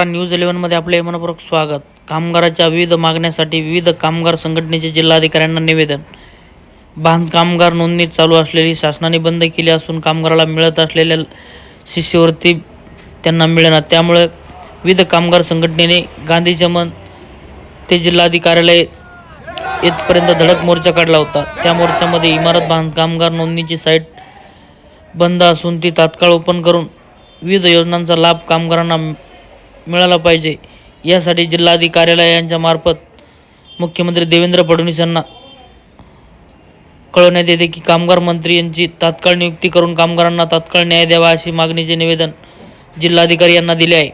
News इलेव्हनमध्ये आपले मनपूर्वक स्वागत. कामगाराच्या विविध मागण्यासाठी विविध कामगार संघटनेचे जिल्हाधिकाऱ्यांना निवेदन. बांधकामगार नोंदणी चालू असलेली शासनाने बंद केली असून कामगाराला मिळत असलेल्या शिष्यवृत्ती त्यांना मिळणार. त्यामुळे विविध कामगार संघटनेने गांधी चमन ते जिल्हाधिकार्यालय येथपर्यंत धडक मोर्चा काढला होता. त्या मोर्चामध्ये इमारत बांधकामगार नोंदणीची साईट बंद असून ती तात्काळ ओपन करून विविध योजनांचा लाभ कामगारांना मिळाला पाहिजे. यासाठी जिल्हाधिकार्यालय यांच्या मार्फत मुख्यमंत्री देवेंद्र फडणवीस यांना कळवण्यात येते की कामगार मंत्री यांची तात्काळ नियुक्ती करून कामगारांना तात्काळ न्याय द्यावा अशी मागणीचे निवेदन जिल्हाधिकारी यांना दिले आहे.